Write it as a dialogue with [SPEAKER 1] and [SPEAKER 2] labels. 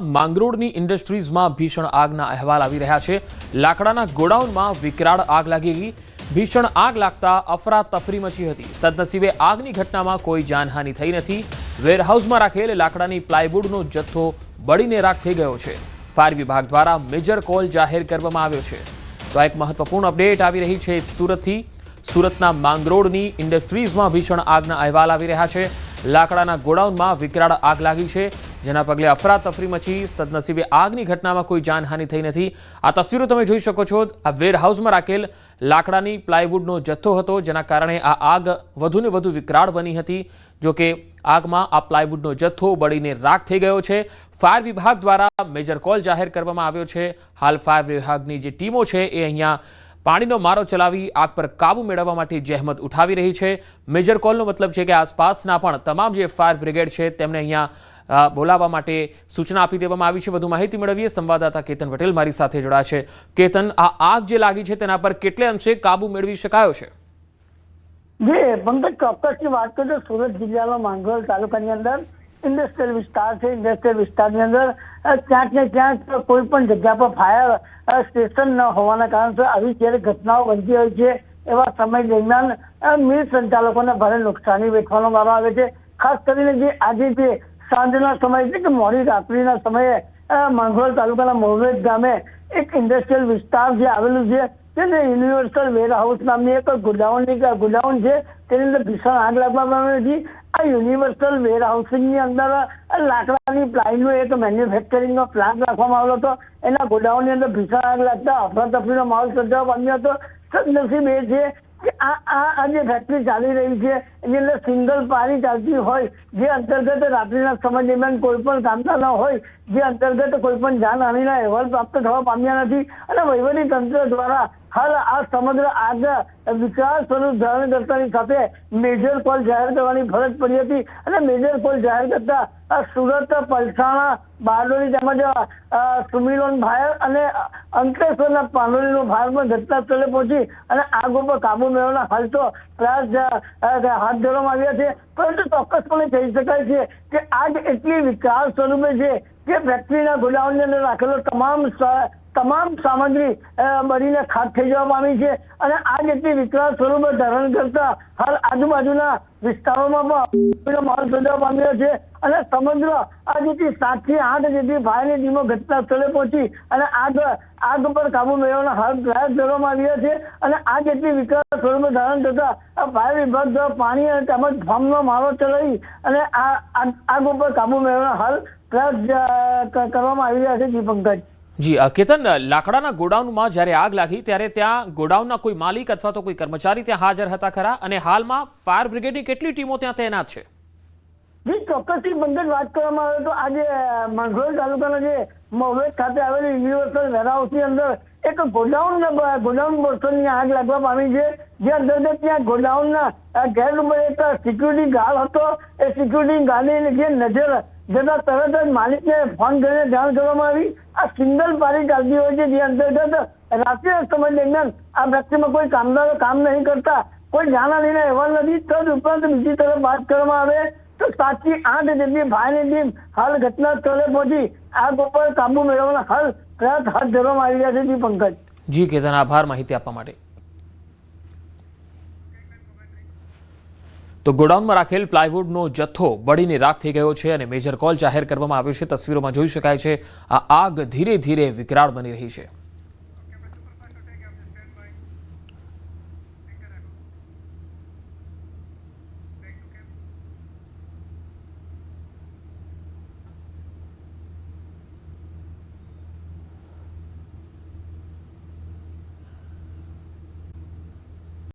[SPEAKER 1] માંગરોળની ઇન્ડસ્ટ્રીઝમાં ભીષણ આગના અહેવાલ આવી રહ્યા છે. લાકડાના ગોડાઉનમાં વિકરાળ આગ લાગી ગઈ ભીષણ આગ લાગતા અફરાતફરી મચી હતી. સદનસીબે આગની ઘટનામાં કોઈ જાનહાનિ થઈ નથી. વેરહાઉસમાં રાખેલ લાકડાની પ્લાયવુડનો જથ્થો બળીને રાખ થઈ ગયો છે. ફાયર વિભાગ દ્વારા મેજર કોલ જાહેર કરવામાં આવ્યો છે. તો એક મહત્વપૂર્ણ અપડેટ આવી રહી છે સુરતથી. સુરતના માંગરોળની ઇન્ડસ્ટ્રીઝમાં ભીષણ આગના અહેવાલ આવી રહ્યા છે. લાકડાના ગોડાઉનમાં વિકરાળ આગ લાગી છે. જેના પગલે અફરાતફરી મચી સદનસીબે આગની ઘટનામાં કોઈ જાનહાનિ થઈ નથી. આ તસવીરો તમે જોઈ શકો છો. આ વેરહાઉસમાં રાખેલ લાકડાની પ્લાયવુડનો જથ્થો હતો, જેના કારણે આ આગ વધુને વધુ વિકરાળ બની હતી. જો કે આગમાં આ પ્લાયવુડનો જથ્થો બળીને રાખ થઈ ગયો છે. ફાયર વિભાગ દ્વારા મેજર કોલ જાહેર કરવામાં આવ્યો છે. હાલ ફાયર વિભાગની જે ટીમો છે એ અહીંયા પાણીનો મારો ચલાવી આગ પર કાબુ મેળવવા માટે જહેમત ઉઠાવી રહી છે. મેજર કોલનો મતલબ છે કે આસપાસના પણ તમામ જે ફાયર બ્રિગેડ છે તેમને અહીંયા બોલાવવા માટે સૂચના આપી દેવામાં આવી છે. વધુ માહિતી મેળવીએ. સંવાદદાતા કેતન પટેલ મારી સાથે જોડાયા છે. કેતન, આ આગ જે લાગી છે તેના પર કેટલે અંશે કાબુ મેળવી શકાયો છે?
[SPEAKER 2] જે પંકજ ચોક્કસની વાત કરીએ સુરત જિલ્લાનો માંગરોળ તાલુકાની અંદર ઇન્ડસ્ટ્રીયલ વિસ્તાર છે. ઇન્ડસ્ટ્રીયલ વિસ્તારની અંદર ક્યાંક ને ક્યાંક કોઈ પણ જગ્યા પર ફાયર સ્ટેશન ન હોવાના કારણસર આવી જ્યારે ઘટનાઓ બનતી હોય છે, એવા સમય દરમિયાન મિલ સંચાલકોને ભારે નુકસાની વેઠવાનો આવે છે. ખાસ કરીને જે આજે જે સાંજના સમય કે મોડી રાત્રિના સમયે માંગરોળ તાલુકાના મોરવેજ ગામે એક ઇન્ડસ્ટ્રીયલ વિસ્તાર જે આવેલું છે તેને યુનિવર્સલ વેર હાઉસ નામની એક ગોડાઉનની ગોડાઉન છે, તેની અંદર ભીષણ આગ લાગવામાં આવી હતી. આ યુનિવર્સલ વેર હાઉસિંગની અંદર લાકડાની પ્લાયનો એક મેન્યુફેક્ચરિંગનો પ્લાન્ટ રાખવામાં આવ્યો હતો. એના ગોડાઉનની અંદર ભીષણ આગ લાગતા અફરાતફરીનો માહોલ સર્જાવા પામ્યો હતો. સદનસીબ એ છે કે આ આ જે ફેક્ટરી ચાલી રહી છે અંદર સિંગલ પારી ચાલતી હોય, જે અંતર્ગત રાત્રિના સમય દરમિયાન કોઈ પણ કામતા ન હોય, જે અંતર્ગત કોઈ પણ જાનહાનિના અહેવાલ પ્રાપ્ત થવા પામ્યા નથી અને વહીવટી તંત્ર દ્વારા હાલ આ સમગ્ર આગ વિકાસ સ્વરૂપ ધારણ કરતાની સાથે મેજર કોલ જાહેર કરવાની ફરજ પડી હતી અને મેજર કોલ જાહેર કરતા સુરત, પલસાણા, બારડોલી તેમજ સુમિલોન ફાયર અને અંકલેશ્વરના પાંડોલીનો ફાયર પણ ઘટના સ્થળે પહોંચી અને આગ ઉપર કાબુ મેળવવાના હાલ તો પ્રયાસ હાથ ધરવામાં આવ્યા છે, પરંતુ ચોક્કસપણે કહી શકાય છે કે આગ એટલી વિકરાળ સ્વરૂપે છે કે ફેક્ટરીના ગોડાઉનની અંદર રાખેલો તમામ તમામ સામગ્રી બળીને ખાક થઈ જવા પામી છે અને આ જેટલી વિકરાળ સ્વરૂપે ધારણ કરતા હાલ આજુબાજુના વિસ્તારોમાં પણ માહોલ સર્જાવા પામ્યો છે અને સમગ્ર આ જેટલી સાતથી આઠ જેટલી ફાયરની ટીમો ઘટના સ્થળે પહોંચી અને આગ આગ પર કાબુ મેળવવાના હાલ પ્રયાસ કરવામાં આવ્યા છે અને આ જેટલી વિકરાળ સ્વરૂપે ધારણ કરતા ફાયર વિભાગ દ્વારા પાણી અને તેમજ ફોર્મનો મારો ચલાવી અને આ આગ ઉપર કાબુ મેળવવાના હાલ પ્રયાસ કરવામાં આવી રહ્યા છે જી પંકજ
[SPEAKER 1] જી કેતન લાકડાના ગોડાઉનમાં જ્યારે આગ લાગી, ત્યારે ત્યાં ગોડાઉનના કોઈ માલિક અથવા તો કોઈ કર્મચારી ત્યાં હાજર હતા ખરા? અને હાલમાં ફાયર બ્રિગેડની કેટલી ટીમો ત્યાં તૈનાત છે?
[SPEAKER 2] જી ચોક્કસથી બંદર વાત કરવામાં આવે તો આજે માંગરોળ તાલુકાના જે મોવેદ ખાતે આવેલી યુનિવર્સલ વેરહાઉસની અંદર એક ગોડાઉન ગોડાઉન પોર્શનની આગ લાગવા પામી છે. જે અંતર્ગત ત્યાં ગોડાઉનના ગેટ ઉપર એક સિક્યુરિટી ગાર્ડ હતો. એ સિક્યુરિટી ગાર્ડની જે નજર જતા તરત જ માલિકને ફોન કરીને જાણ કરવામાં આવી. આ સિંગલ પારી ચાલતી હોય છે, જે અંતર્ગત રાત્રિ સમય દરમિયાન આ વ્યક્તિમાં કોઈ કામદારો કામ નહીં કરતા, કોઈ જાનહાનિના અહેવાલ નથી તદ ઉપરાંત બીજી તરફ વાત કરવામાં આવે, તો સાતથી આઠ જેટલી ફાયરની ટીમ હાલ ઘટના સ્થળે પહોંચી. આગ ઉપર કાબુ મેળવવાના હાલ પ્રયાસ હાથ ધરવામાં આવી રહ્યા છે પંકજ.
[SPEAKER 1] જી કેતન આભાર માહિતી આપવા માટે. તો ગોડાઉનમાં રાખેલ પ્લાયવુડનો જથ્થો બળીને રાખ થઈ ગયો છે અને મેજર કોલ જાહેર કરવામાં આવ્યો છે. તસવીરોમાં જોઈ શકાય છે, આ આગ ધીરે ધીરે વિકરાળ બની રહી છે.